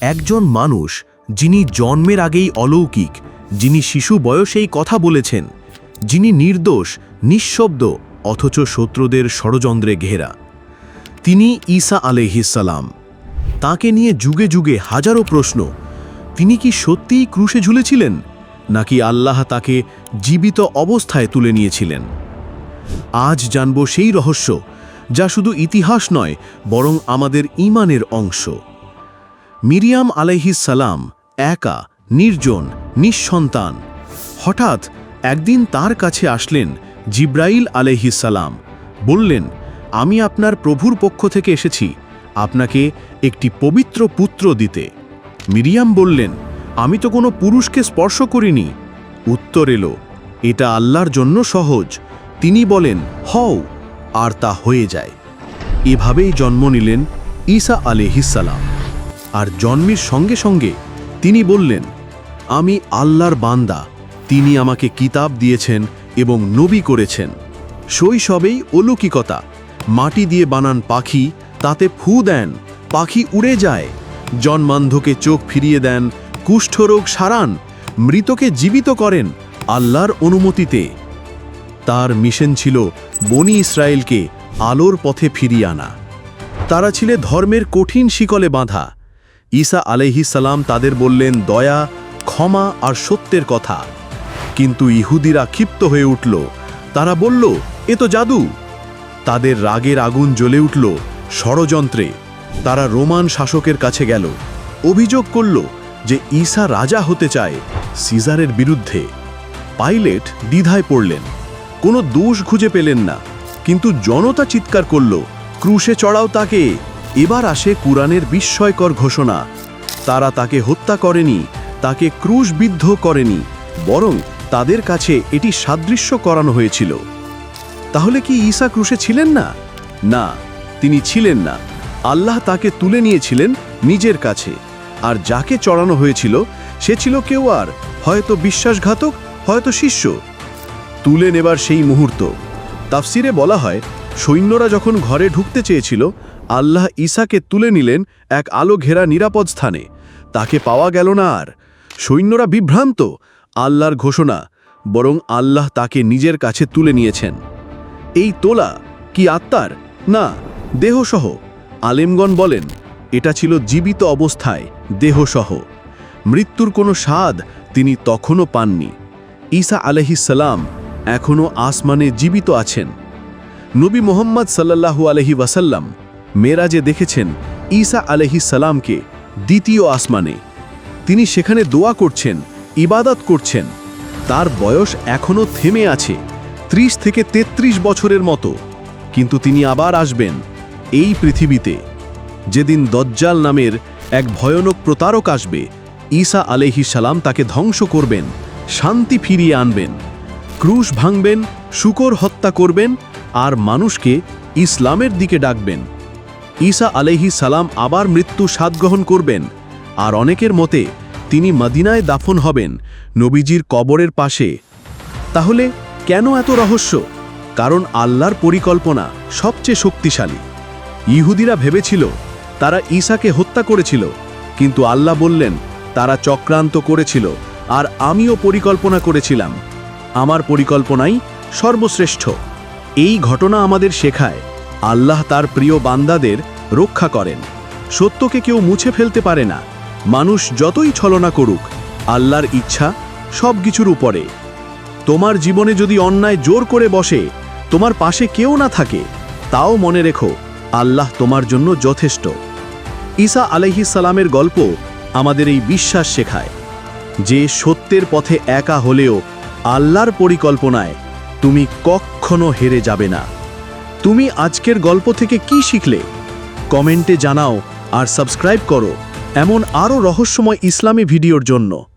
একজন মানুষ যিনি জন্মের আগেই অলৌকিক, যিনি শিশু বয়সেই কথা বলেছেন, যিনি নির্দোষ, নিঃশব্দ, অথচ শত্রুদের ষড়যন্ত্রে ঘেরা। তিনি ঈসা আলহিসাল্লাম তাকে নিয়ে যুগে যুগে হাজারো প্রশ্ন। তিনি কি সত্যিই ক্রুশে ঝুলেছিলেন, নাকি আল্লাহ তাকে জীবিত অবস্থায় তুলে নিয়েছিলেন? আজ জানব সেই রহস্য, যা শুধু ইতিহাস নয়, বরং আমাদের ইমানের অংশ। মিরিয়াম আলাইহিস সালাম একা, নির্জন, নিঃসন্তান। হঠাৎ একদিন তার কাছে আসলেন জিব্রাইল আলাইহিস সালাম। বললেন, আমি আপনার প্রভুর পক্ষ থেকে এসেছি, আপনাকে একটি পবিত্র পুত্র দিতে। মিরিয়াম বললেন, আমি তো কোনো পুরুষকে স্পর্শ করিনি। উত্তর এলো, এটা আল্লাহর জন্য সহজ। তিনি বলেন, হও, আর তা হয়ে যায়। এভাবেই জন্ম নিলেন ঈসা আলিহিসাল্লাম আর জন্মের সঙ্গে সঙ্গে তিনি বললেন, আমি আল্লাহর বান্দা, তিনি আমাকে কিতাব দিয়েছেন এবং নবী করেছেন। শৈশবেই অলৌকিকতা, মাটি দিয়ে বানান পাখি, তাতে ফু দেন, পাখি উড়ে যায়, জন্মান্ধকে চোখ ফিরিয়ে দেন, কুষ্ঠরোগ সারান, মৃতকে জীবিত করেন আল্লাহর অনুমতিতে। তার মিশন ছিল বনি ইসরায়েলকে আলোর পথে ফিরিয়ে আনা। তারা ছিলে ধর্মের কঠিন শিকলে বাঁধা। ঈসা সালাম তাদের বললেন, দয়া, ক্ষমা আর সত্যের কথা। কিন্তু ইহুদিরা ক্ষিপ্ত হয়ে উঠল। তারা বলল, এ তো জাদু। তাদের রাগের আগুন জ্বলে উঠল ষড়যন্ত্রে। তারা রোমান শাসকের কাছে গেল। অভিযোগ করল যে ঈসা রাজা হতে চায় সিজারের বিরুদ্ধে। পাইলেট দ্বিধায় পড়লেন। কোনো দোষ খুঁজে পেলেন না। কিন্তু জনতা চিৎকার করল, ক্রুশে চড়াও তাকে। এবার আসে কুরআনের বিস্ময়কর ঘোষণা। তারা তাকে হত্যা করেনি, তাকে ক্রুশবিদ্ধ করেনি, বরং তাদের কাছে এটি সাদৃশ্য করানো হয়েছিল। তাহলে কি ঈসা ক্রুশে ছিলেন না? না, তিনি ছিলেন না। আল্লাহ তাকে তুলে নিয়েছিলেন নিজের কাছে। আর যাকে চড়ানো হয়েছিল, সে ছিল কেউ আর, হয়তো বিশ্বাসঘাতক, হয়তো শিষ্য। তুলে নেবার সেই মুহূর্ত। তাফসিরে বলা হয় সৈন্যরা যখন ঘরে ঢুকতে চেয়েছিল, আল্লাহ ঈসাকে তুলে নিলেন এক আলো ঘেরা নিরাপদ স্থানে। তাকে পাওয়া গেল না আর। সৈন্যরা বিভ্রান্ত, আল্লাহর ঘোষণা, বরং আল্লাহ তাকে নিজের কাছে তুলে নিয়েছেন। এই তোলা কি আত্মার? না, দেহসহ। আলেমগণ বলেন, এটা ছিল জীবিত অবস্থায়, দেহসহ। মৃত্যুর কোনো স্বাদ তিনি তখনও পাননি। ঈসা আলহিসাল্লাম এখনও আসমানে জীবিত আছেন। নবী মোহাম্মদ সাল্লাল্লাহু আলহি ওয়াসাল্লাম মেরাজে দেখেছেন ঈসা আলহিসাল্লামকে দ্বিতীয় আসমানে। তিনি সেখানে দোয়া করছেন, ইবাদত করছেন। তার বয়স এখনও থেমে আছে, ত্রিশ থেকে ৩৩ বছরের মতো। কিন্তু তিনি আবার আসবেন এই পৃথিবীতে। যেদিন দজ্জাল নামের এক ভয়ানক প্রতারক আসবে, ঈসা আলহি সালাম তাকে ধ্বংস করবেন, শান্তি ফিরিয়ে আনবেন। ক্রুশ ভাঙবেন, শুকর হত্যা করবেন আর মানুষকে ইসলামের দিকে ডাকবেন। ঈসা আলহি সালাম আবার মৃত্যু স্বাদ গ্রহণ করবেন, আর অনেকের মতে তিনি মদিনায় দাফন হবেন নবীজির কবরের পাশে। তাহলে কেন এত রহস্য? কারণ আল্লাহর পরিকল্পনা সবচেয়ে শক্তিশালী। ইহুদিরা ভেবেছিল তারা ঈসাকে হত্যা করেছিল, কিন্তু আল্লাহ বললেন, তারা চক্রান্ত করেছিল, আর আমিও পরিকল্পনা করেছিলাম। আমার পরিকল্পনাই সর্বশ্রেষ্ঠ। এই ঘটনা আমাদের শেখায়, আল্লাহ তার প্রিয় বান্দাদের রক্ষা করেন। সত্যকে কেউ মুছে ফেলতে পারে না। মানুষ যতই ছলনা করুক, আল্লাহর ইচ্ছা সব কিছুর উপরে। তোমার জীবনে যদি অন্যায় জোর করে বসে, তোমার পাশে কেউ না থাকে, তাও মনে রেখো, আল্লাহ তোমার জন্য যথেষ্ট। ঈসা সালামের গল্প আমাদের এই বিশ্বাস শেখায়। যে সত্যের পথে একা হলেও আল্লাহর পরিকল্পনায় তুমি কখনো হেরে যাবে না। তুমি আজকের গল্প থেকে কি শিখলে? কমেন্টে জানাও আর সাবস্ক্রাইব করো। এমন আরও রহস্যময় ইসলামী ভিডিওর জন্য।